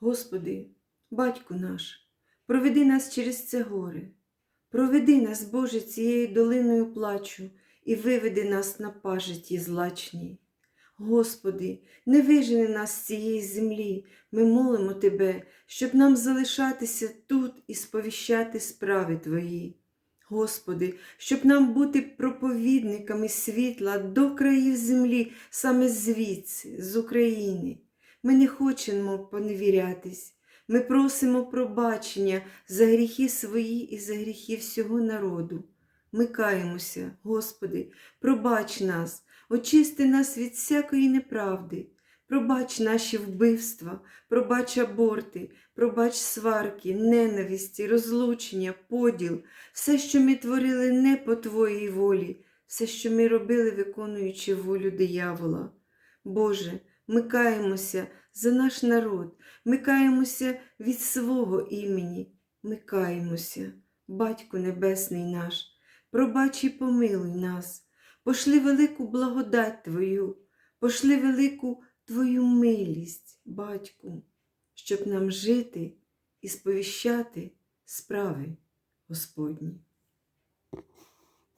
Господи, Батьку наш, проведи нас через це горе, проведи нас, Боже, цією долиною плачу і виведи нас на пажиті злачній. Господи, не вижени нас з цієї землі, ми молимо Тебе, щоб нам залишатися тут і сповіщати справи Твої. Господи, щоб нам бути проповідниками світла до країв землі, саме звідси, з України. Ми не хочемо поневірятись. Ми просимо пробачення за гріхи свої і за гріхи всього народу. Ми каємося, Господи, пробач нас, очисти нас від всякої неправди, пробач наші вбивства, пробач аборти, пробач сварки, ненависті, розлучення, поділ, все, що ми творили не по Твоїй волі, все, що ми робили, виконуючи волю диявола. Боже, ми каємося за наш народ, ми каємося від свого імені, ми каємося, Батько Небесний наш, пробач і помилуй нас, пошли велику благодать Твою, пошли велику Твою милість, Батьку, щоб нам жити і сповіщати справи Господні.